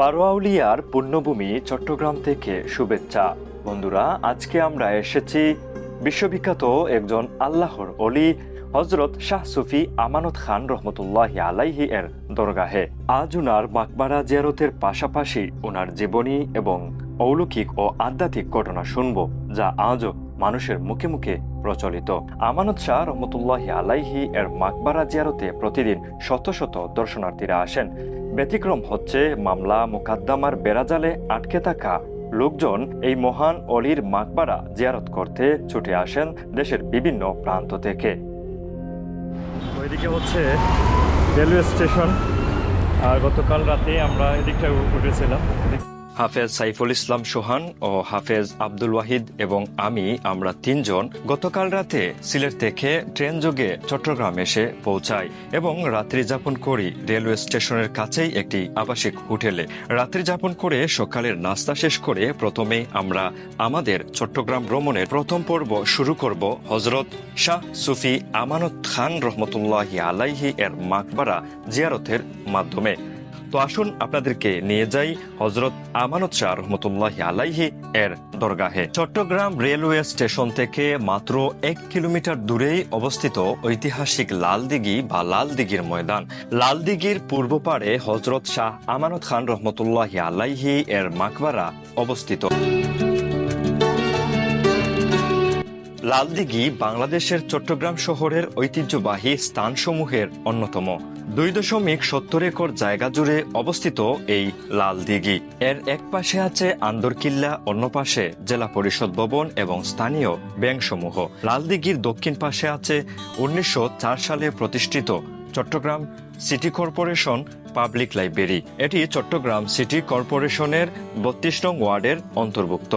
বারোয়াউলিয়ার পুণ্যভূমি চট্টগ্রাম থেকে শুভেচ্ছা। বন্ধুরা, আজকে আমরা এসেছি বিশ্ববিখ্যাত একজন আল্লাহর অলি হজরত শাহ সুফি আমানত খান রহমতুল্লাহ আলাইহি এর দরগাহে। আজ উনার মাকবারা জিয়ারতের পাশাপাশি ওনার জীবনী এবং অলৌকিক ও আধ্যাত্মিক ঘটনা শুনব, যা আজও মানুষের মুখে মুখে প্রচলিত। আমানত শাহ রহমতুল্লাহ আলাইহি এর মাকবারা জিয়ারতে প্রতিদিন শত শত দর্শনার্থীরা আসেন। ব্যতিক্রম হচ্ছে মামলা মোকাদ্দামার বেড়াজালে আটকে থাকা লোকজন এই মহান অলির মাকবারা জিয়ারত করতে ছুটে আসেন দেশের বিভিন্ন প্রান্ত থেকে। ওইদিকে হচ্ছে রেলওয়ে স্টেশন, আর গতকাল রাতে আমরা এদিকটা উঠেছিলাম। হাফেজ সাইফুল ইসলাম সোহান ও হাফেজ আব্দুল ওয়াহিদ এবং আমি, আমরা তিনজন গতকাল রাতে সিলেট থেকে ট্রেন যোগে চট্টগ্রাম এসে পৌঁছাই এবং রাত্রি যাপন করি রেলওয়ে স্টেশনের কাছেই একটি আবাসিক হোটেলে। রাত্রি যাপন করে সকালের নাস্তা শেষ করে প্রথমে আমরা আমাদের চট্টগ্রাম ভ্রমণের প্রথম পর্ব শুরু করব হজরত শাহ সুফি আমানত খান রহমতুল্লাহ আলাইহি এর মাকবারা জিয়ারতের মাধ্যমে। তো আসুন আপনাদেরকে নিয়ে যাই হজরত আমানত শাহ রহমতুল্লাহ আলাইহি এর দরগাহে। চট্টগ্রাম রেলওয়ে স্টেশন থেকে মাত্র এক কিলোমিটার দূরেই অবস্থিত ঐতিহাসিক লালদিঘি বা লালদিঘির ময়দান। লালদিঘির পূর্ব পাড়ে হজরত শাহ আমানত খান রহমতুল্লাহ আলাইহি এর মাকবারা অবস্থিত। লালদিঘি বাংলাদেশের চট্টগ্রাম শহরের ঐতিহ্যবাহী স্থানসমূহের অন্যতম। দুই দশমিক সত্তর একর জায়গা জুড়ে অবস্থিত এই লাল দিঘি এর এক পাশে আছে আন্দরকিল্লা, অন্য পাশে জেলা পরিষদ ভবন এবং স্থানীয় ব্যাংকসমূহ। লাল দিঘির দক্ষিণ পাশে আছে উনিশশো চার সালে প্রতিষ্ঠিত Chattogram city corporation public library. এটি চট্টগ্রাম সিটি কর্পোরেশনের বত্রিশ নং ওয়ার্ডের অন্তর্ভুক্ত।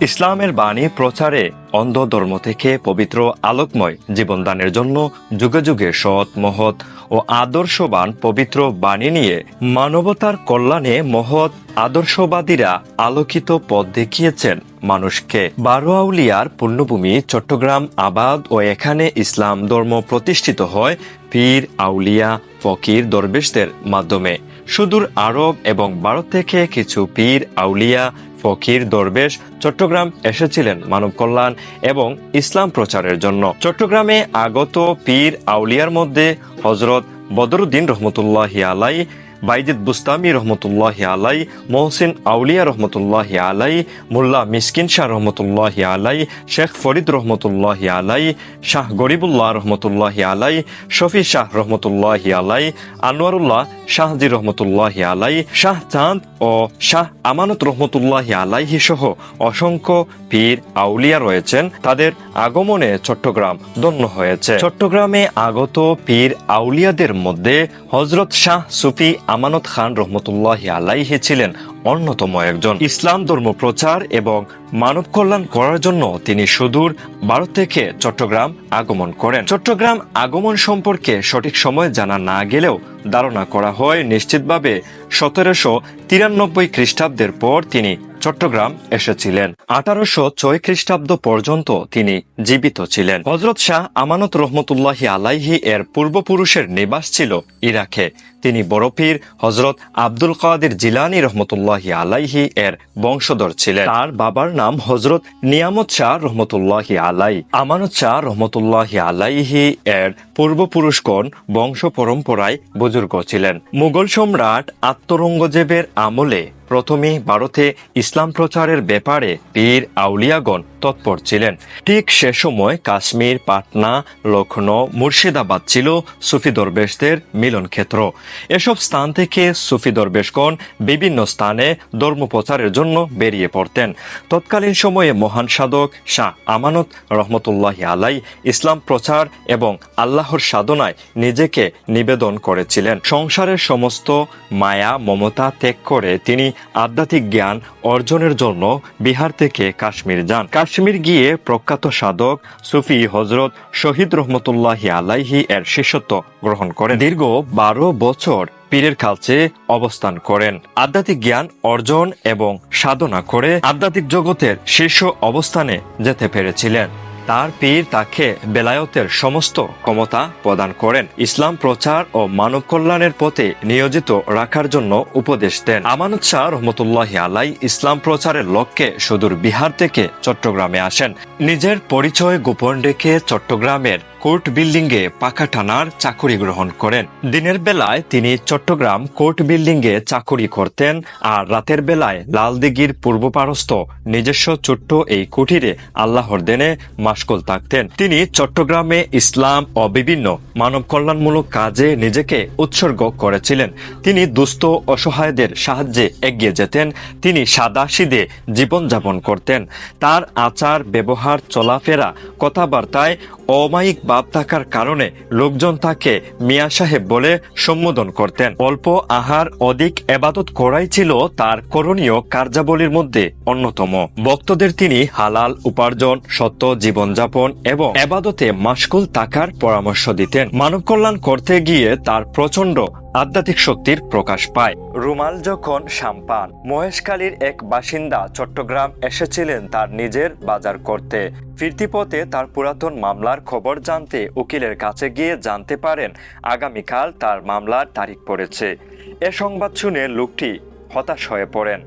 ইসলামের বাণী প্রচারে অন্ধ ধর্ম থেকে পবিত্র আলোকময় জীবনদানের জন্য যুগে যুগে সৎ, মহৎ ও আদর্শবান পবিত্র বাণী নিয়ে মানবতার কল্যাণে মহৎ আদর্শবাদীরা আলোকিত পথ দেখিয়েছেন মানুষকে। বারোয়াউলিয়ার পূর্ণভূমি চট্টগ্রাম আবাদ ও এখানে ইসলাম ধর্ম প্রতিষ্ঠিত হয় পীর, আউলিয়া, ফকির দরবেশদের মাধ্যমে। সুদূর আরব এবং ভারত থেকে কিছু পীর, আউলিয়া ফকির দরবেশ চট্টগ্রাম এসেছিলেন মানব কল্যাণ এবং ইসলাম প্রচারের জন্য। চট্টগ্রামে আগত পীর আউলিয়ার মধ্যে হজরত বদরুদ্দিন রহমতুল্লাহ আলাই বাইজিদ বুস্তামি রহমতুল্লাহ আলাই, মহসিন আউলিয়া রহমতুল্লাহ আলাই, মোল্লা মিসকিন শাহ রহমতুল্লাহ আলাই, শেখ ফরিদ রহমতুল্লাহ আলাই, শাহ গরিবুল্লাহ রহমতুল্লাহ আলাই, শফি শাহ রহমতুল্লাহ আলাই, আনোয়ারুল্লাহ শাহজি রহমতুল্লাহ আলাই, শাহ চাঁদ ও শাহ আমানত রহমতুল্লাহ আলাইহি সহ অসংখ্য পীর আউলিয়া রয়েছেন। তাদের আগমনে চট্টগ্রাম ধন্য হয়েছে। চট্টগ্রামে আগত পীর আউলিয়াদের মধ্যে হজরত শাহ সুফি আমানত খান রহমতুল্লাহ আলাইহি ছিলেন অন্যতম একজন। ইসলাম ধর্ম প্রচার এবং মানব কল্যাণ করার জন্য তিনি সুদূর ভারত থেকে চট্টগ্রাম আগমন করেন। চট্টগ্রাম আগমন সম্পর্কে সঠিক সময় জানা না গেলেও ধারণা করা হয়, নিশ্চিতভাবে সতেরোশো তিরানব্বই খ্রিস্টাব্দের পর তিনি চট্টগ্রাম এসেছিলেন। আঠারোশো ছয় খ্রিস্টাব্দ পর্যন্ত তিনি জীবিত ছিলেন। হজরত শাহ আমানত রহমতুল্লাহি আলাইহি এর পূর্বপুরুষের নিবাস ছিল ইরাকে। তিনি বরফির হজরত আব্দুল কাদের জিলানি রহমতুল্লাহি আলাইহি এর বংশধর ছিলেন। তার বাবার নাম হজরত নিয়ামত শাহ রহমতুল্লাহি আলাই। আমানত শাহ রহমতুল্লাহি আলাইহি এর পূর্বপুরুষগণ বংশ পরম্পরায় বুজুর্গ ছিলেন। মুঘল সম্রাট আত্মরঙ্গজেবের আমলে প্রথমে ভারতে ইসলাম প্রচারের ব্যাপারে পীর আউলিয়াগণ তৎপর ছিলেন। ঠিক সে সময় কাশ্মীর, পাটনা লখনৌ মুর্শিদাবাদ ছিল সুফি দরবেশদের মিলন ক্ষেত্র। এসব স্থান থেকে সুফি দরবেশগণ বিভিন্ন স্থানে ধর্ম প্রচারের জন্য বেরিয়ে পড়তেন। তৎকালীন সময়ে মহান সাধক শাহ আমানত রহমতুল্লাহ আলাই ইসলাম প্রচার এবং আল্লাহর সাধনায় নিজেকে নিবেদন করেছিলেন। সংসারের সমস্ত মায়া, মমতা ত্যাগ করে তিনি আধ্যাত্মিক জ্ঞান অর্জনের জন্য বিহার থেকে কাশ্মীর যান। কাশ্মীর গিয়ে প্রখ্যাত সাধক সুফি হজরত শহীদ রহমতুল্লাহ আলাইহি এর শিষ্যত্ব গ্রহণ করেন। দীর্ঘ বারো বছর পীরের কাছে অবস্থান করেন। আধ্যাত্মিক জ্ঞান অর্জন এবং সাধনা করে আধ্যাত্মিক জগতের শীর্ষ অবস্থানে যেতে পেরেছিলেন। তার পীর তাকে বেলায়তের সমস্ত ক্ষমতা প্রদান করেন। ইসলাম প্রচার ও মানব কল্যাণের পথে নিয়োজিত রাখার জন্য উপদেশ দেন। আমানত শাহ রহমতুল্লাহ আলাই ইসলাম প্রচারের লক্ষ্যে সুদূর বিহার থেকে চট্টগ্রামে আসেন। নিজের পরিচয় গোপন রেখে চট্টগ্রামের কোর্ট বিল্ডিংয়ে পাখা টানার চাকুরি গ্রহণ করেন। দিনের বেলায় তিনি চট্টগ্রাম কোর্ট বিল্ডিংয়ে চাকুরি করতেন আর রাতের বেলায় লালদিঘির পূর্বপারস্থ নিজস্ব ছোট্ট এই কুঠিরে আল্লাহর দেনে মাসকুল থাকতেন। তিনি চট্টগ্রামে ইসলাম ও বিভিন্ন মানব কল্যাণমূলক কাজে নিজেকে উৎসর্গ করেছিলেন। তিনি দুস্থ অসহায়দের সাহায্যে এগিয়ে যেতেন। তিনি সাদা সিদে জীবনযাপন করতেন। তার আচার ব্যবহার চলাফেরা, কথাবার্তায় অমায়িক ভাব থাকার কারণে লোকজন তাকে মিয়া সাহেব বলে সম্বোধন করতেন। অল্প আহার, অধিক এবাদত করাই ছিল তার করণীয় কার্যাবলীর মধ্যে অন্যতম। ভক্তদের তিনি হালাল উপার্জন, সত্য জীবনযাপন এবং এবাদতে মাসকুল থাকার পরামর্শ দিতেন। মানব কল্যাণ করতে গিয়ে তার প্রচণ্ড আধ্যাত্মিক শক্তির প্রকাশ পায়। রুমাল যখন সাম্পান, মহেশখালীর এক বাসিন্দা চট্টগ্রাম এসেছিলেন তার নিজের বাজার করতে। ফিরতি পথে তার পুরাতন মামলার খবর জানতে উকিলের কাছে গিয়ে জানতে পারেন, আগামীকাল তার মামলার তারিখ পড়েছে। এ সংবাদ শুনে লোকটি হতাশ হয়ে পড়েন।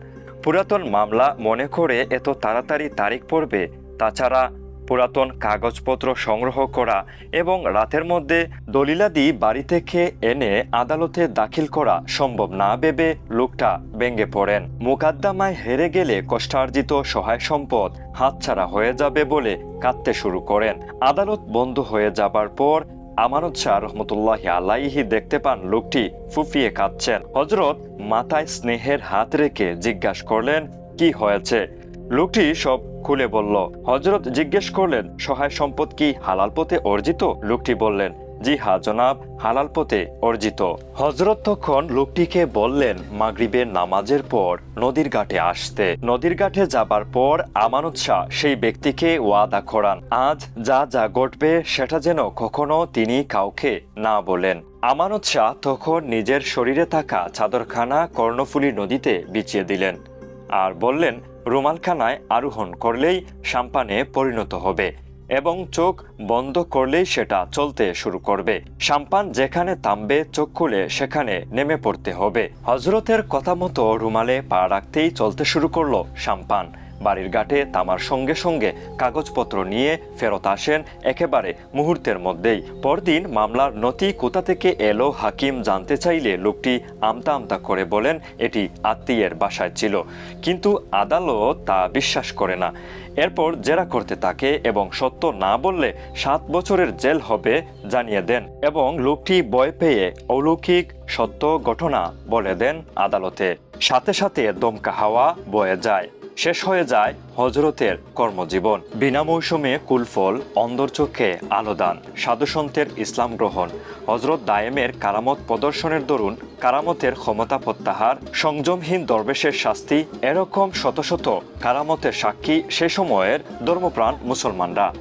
পুরাতন মামলা মনে করে এত তাড়াতাড়ি তারিখ পড়বে, তাছাড়া পুরাতন কাগজপত্র সংগ্রহ করা এবং রাতের মধ্যে দলিলাদি বাড়ি থেকে এনে আদালতে দাখিল করা সম্ভব না ভেবে লোকটা ভেঙে পড়েন। মোকাদ্দমায় হেরে গেলে কষ্টার্জিত সহায় সম্পদ হাতছাড়া হয়ে যাবে বলে কাঁদতে শুরু করেন। আদালত বন্ধ হয়ে যাবার পর আমানত শাহ রহমতুল্লাহ আলাইহি দেখতে পান লোকটি ফুফিয়ে কাঁদছেন। হজরত মাথায় স্নেহের হাত রেখে জিজ্ঞাসা করলেন, কি হয়েছে? লোকটি সব খুলে বলল হজরত জিজ্ঞেস করলেন, সহায় সম্পদ কি হালাল পথে অর্জিত? লোকটি বললেন, জি হা জনাব, হালাল পথে অর্জিত। হজরত তখন লোকটিকে বললেন মাগরিবের নামাজের পর নদীর ঘাটে আসতে। নদীর ঘাটে যাবার পর আমানত শাহ সেই ব্যক্তিকে ওয়াদা করান, আজ যা যা ঘটবে সেটা যেন কখনো তিনি কাউকে না বলেন। আমানত শাহ তখন নিজের শরীরে থাকা চাদরখানা কর্ণফুলী নদীতে বিছিয়ে দিলেন আর বললেন রুমালখানায় আরোহণ করলেই সাম্পানে পরিণত হবে এবং চোখ বন্ধ করলেই সেটা চলতে শুরু করবে। সাম্পান যেখানে থামবে, চোখ খুলে সেখানে নেমে পড়তে হবে। হজরতের কথা মতো রুমালে পা রাখতেই চলতে শুরু করল সাম্পান। বাড়ির ঘাটে তামার সঙ্গে সঙ্গে কাগজপত্র নিয়ে ফেরত আসেন একেবারে মুহূর্তের মধ্যেই। পরদিন মামলার নথি কোথা থেকে এলো হাকিম জানতে চাইলে লোকটি আমতা আমতা করে বলেন, এটি আত্মীয়ের বাসায় ছিল। কিন্তু আদালত তা বিশ্বাস করে না। এরপর জেরা করতে থাকে এবং সত্য না বললে সাত বছরের জেল হবে জানিয়ে দেন এবং লোকটি ভয় পেয়ে অলৌকিক সত্য ঘটনা বলে দেন আদালতে। সাথে সাথে দমকা হাওয়া বয়ে যায়। শেষ হয়ে যায় হজরতের কর্মজীবন। বিনা মৌসুমে কুলফল, অন্দর চোখে আলোদান সাধুসন্তের ইসলাম গ্রহণ, হজরত দায়েমের কারামত প্রদর্শনের দরুন কারামতের ক্ষমতা প্রত্যাহার, সংযমহীন দরবেশের শাস্তি, এরকম শত শত কারামতের সাক্ষী সে সময়ের ধর্মপ্রাণ মুসলমানরা।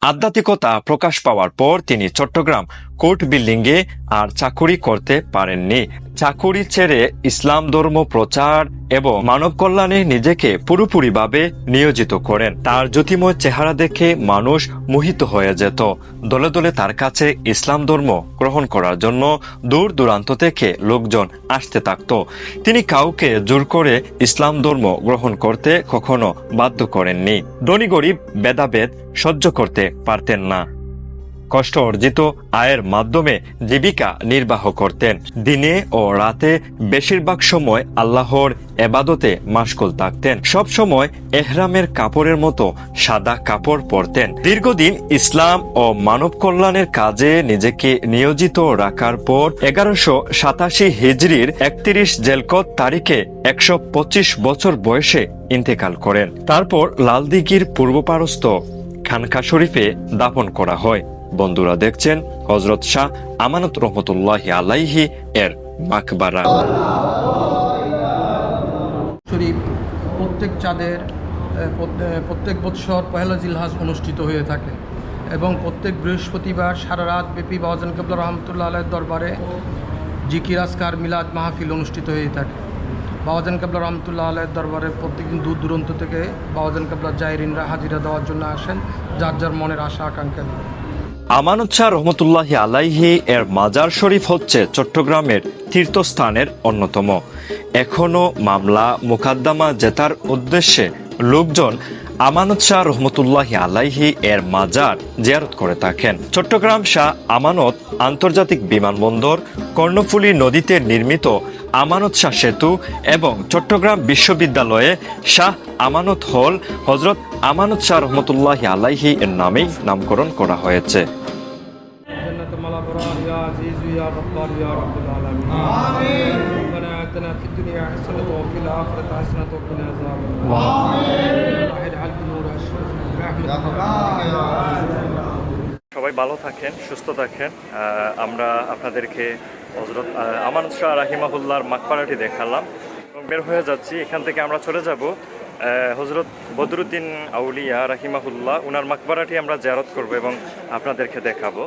আধ্যাত্মিকতা প্রকাশ পাওয়ার পর তিনি চট্টগ্রাম কোর্ট বিল্ডিংয়ে আর চাকুরি করতে পারেননি। চাকুরি ছেড়ে ইসলাম ধর্ম প্রচার এবং মানব কল্যাণে নিজেকে পুরোপুরিভাবে নিয়োজিত করেন। তার জ্যোতিময় চেহারা দেখে মানুষ মোহিত হয়ে যেত। দলে দলে তার কাছে ইসলাম ধর্ম গ্রহণ করার জন্য দূর দূরান্ত থেকে লোকজন আসতে থাকত। তিনি কাউকে জোর করে ইসলাম ধর্ম গ্রহণ করতে কখনো বাধ্য করেননি। ধনী গরিব, ভেদাভেদ সহ্য করতে পারতেন না। কষ্ট অর্জিত আয়ের মাধ্যমে জীবিকা নির্বাহ করতেন। দিনে ও রাতে বেশিরভাগ সময় আল্লাহর এবাদতে মাসকুল থাকতেন। সব সময় এহরামের কাপড়ের মতো সাদা কাপড় পরতেন। দীর্ঘদিন ইসলাম ও মানব কল্যাণের কাজে নিজেকে নিয়োজিত রাখার পর এগারোশো সাতাশি হিজড়ির একত্রিশ জেলকত তারিখে একশো পঁচিশ বছর বয়সে ইন্তেকাল করেন। তারপর লালদিঘির পূর্বপারস্থ খানকা শরীফে দাপন করা হয়। বন্ধুরা দেখছেন হজরত শাহ আমানত রহমতুল্লাহ আলাইহি এর মাকবারা। শরীফ, প্রত্যেক চাঁদের প্রত্যেক বৎসর পহেলা জিলহাজ অনুষ্ঠিত হয়ে থাকে এবং প্রত্যেক বৃহস্পতিবার সারা রাত ব্যাপী বাবাজান কেবলা রহমতুল্লাহ আলের দরবারে জিকির আসকার মিলাদ, মাহফিল অনুষ্ঠিত হয়ে থাকে। বাবাজান কাবলা রহমতুল্লাহ আলের দরবারে প্রত্যেকদিন দূর দূরান্ত থেকে বাবাজান কাবলার জায়রিনরা হাজিরা দেওয়ার জন্য আসেন, যার যার মনের আশা, আকাঙ্ক্ষা আমানত শাহ রহমতুল্লাহি আলাইহি এর মাজার শরীফ হচ্ছে চট্টগ্রামের তীর্থস্থানের অন্যতম। এখনও মামলা মোকাদ্দমা জেতার উদ্দেশ্যে লোকজন আমানত শাহ রহমতুল্লাহি আলাইহি এর মাজার জিয়ারত করে থাকেন। চট্টগ্রাম শাহ আমানত আন্তর্জাতিক বিমানবন্দর কর্ণফুলী নদীতে নির্মিত আমানত শাহ সেতু এবং চট্টগ্রাম বিশ্ববিদ্যালয়ে শাহ আমানত হল হজরত আমানত শাহ রহমতুল্লাহ আলাইহি এর নামেই নামকরণ করা হয়েছে। সবাই ভালো থাকেন, সুস্থ থাকেন। আমরা আপনাদেরকে হজরত আমান শাহ রাহিমাহুল্লার মাকপাড়াটি দেখালাম। এবং বের হয়ে যাচ্ছি, এখান থেকে আমরা চলে যাব হজরত বদরুদ্দিন আউলিয়া রাহিমাহুল্লাহ, উনার মাকবারাটি আমরা জেরত করব এবং আপনাদেরকে দেখাবো।